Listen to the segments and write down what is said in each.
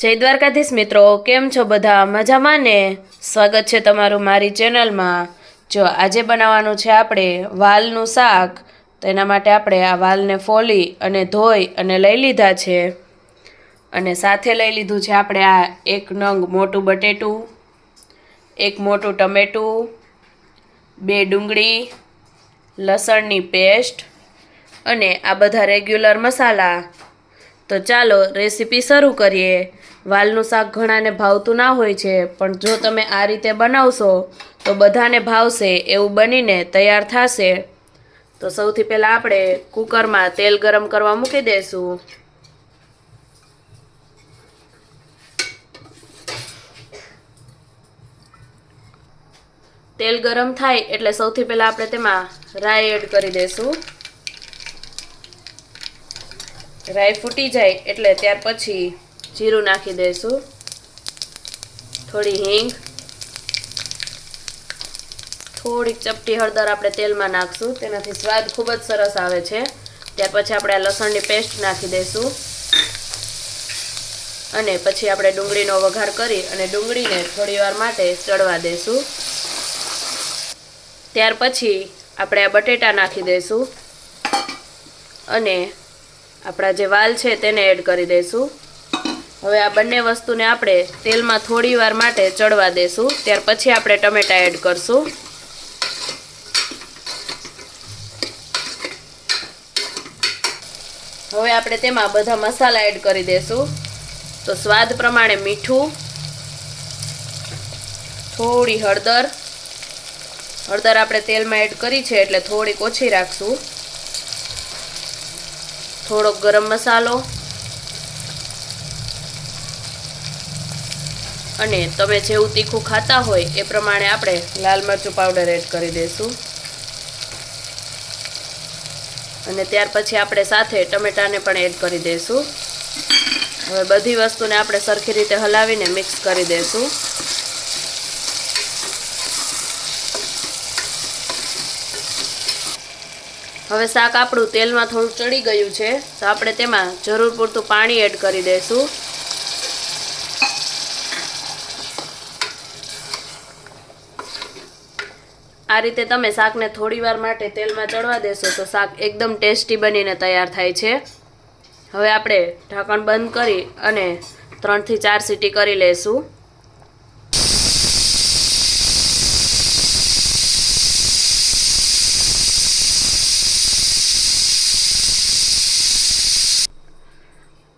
જય દ્વારકાધીશ મિત્રો, કેમ છો બધા? મજામાં ને? સ્વાગત છે તમારું મારી ચેનલમાં. જો આજે બનાવવાનું છે આપણે વાલનું શાક, તો એના માટે આપણે આ વાલને ફોલી અને ધોઈ અને લઈ લીધા છે. અને સાથે લઈ લીધું છે આપણે આ એક નંગ મોટું બટેટું, એક મોટું ટમેટું, બે ડુંગળી, લસણની પેસ્ટ અને આ બધા રેગ્યુલર મસાલા. તો ચાલો રેસીપી શરૂ કરીએ. વાલનું શાક ઘણાને ભાવતું ના હોય છે, પણ જો તમે આ રીતે બનાવશો, તો બધાને ભાવશે એવું બનીને તૈયાર થશે. તો સૌથી પહેલાં આપણે કુકરમાં તેલ ગરમ કરવા મૂકી દઈશું તેલ ગરમ થાય એટલે સૌથી પહેલાં આપણે તેમાં રાઈ એડ કરી દઈશું રાઈ ફૂટી જાય એટલે ત્યાર પછી જીરું નાખી દઈશું થોડી હિંગ. થોડીક ચપટી હળદર આપણે તેલમાં નાખશું. તેનાથી સ્વાદ ખૂબ જ સરસ આવે છે. ત્યાર પછી આપણે આ લસણની પેસ્ટ નાખી દઈશું અને પછી આપણે ડુંગળીનો વઘાર કરી અને ડુંગળીને થોડી વાર માટે ચડવા દઈશું ત્યાર પછી આપણે આ બટેટા નાખી દઈશું અને આપણા જે વાલ છે તેને એડ કરી દઈશું. હવે આ બંને વસ્તુને આપણે તેલમાં થોડી વાર માટે ચડવા દઈશું. ત્યાર પછી આપણે ટમેટા એડ કરશું. હવે આપણે તેમાં બધા મસાલા એડ કરી દઈશું. તો સ્વાદ પ્રમાણે મીઠું, થોડી હળદર. હળદર આપણે તેલમાં એડ કરી છે એટલે થોડીક ઓછી રાખશું. થોડોક ગરમ મસાલો. અને તમે જેવું તીખું ખાતા હોય એ પ્રમાણે આપણે લાલ મરચું પાવડર એડ કરી દઈશું. અને ત્યાર પછી આપણે સાથે ટમેટાને પણ એડ કરી દઈશું. હવે બધી વસ્તુને આપણે સરખી રીતે હલાવીને મિક્સ કરી દઈશું. હવે શાક આપણું તેલમાં થોડું ચડી ગયું છે, તો આપણે તેમાં જરૂર પૂરતું પાણી એડ કરી દઈશું. આ રીતે તમે શાકને થોડી વાર માટે તેલમાં ચડવા દેશો તો શાક એકદમ ટેસ્ટી બનીને તૈયાર થાય છે. હવે આપણે ઢાંકણ બંધ કરી અને ત્રણથી ચાર સીટી કરી લઈશું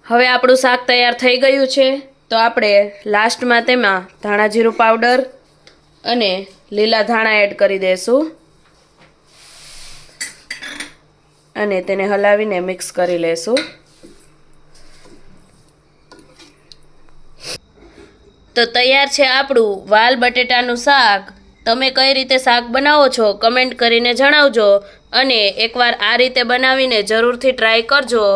હવે આપણું શાક તૈયાર થઈ ગયું છે, તો આપણે લાસ્ટમાં તેમાં ધાણા જીરું પાવડર અને લીલા ધાણા એડ કરી દઈશું અને તેને હલાવીને મિક્સ કરી લેશું. તો તૈયાર છે આપણું વાલ બટેટાનું શાક. તમે કઈ રીતે શાક બનાવો છો કમેન્ટ કરીને જણાવજો અને એકવાર આ રીતે બનાવીને જરૂરથી ટ્રાય કરજો.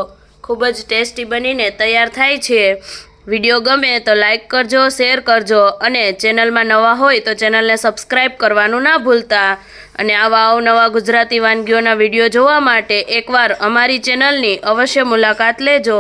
ખૂબ જ ટેસ્ટી બનીને તૈયાર થાય છે. વીડિયો ગમે તો લાઇક કરજો, શેર કરજો અને ચેનલમાં નવા હોય તો ચેનલને સબસ્ક્રાઈબ કરવાનું ના ભૂલતા. અને આવા અવનવા ગુજરાતી વાનગીઓના વીડિયો જોવા માટે એકવાર અમારી ચેનલની અવશ્ય મુલાકાત લેજો.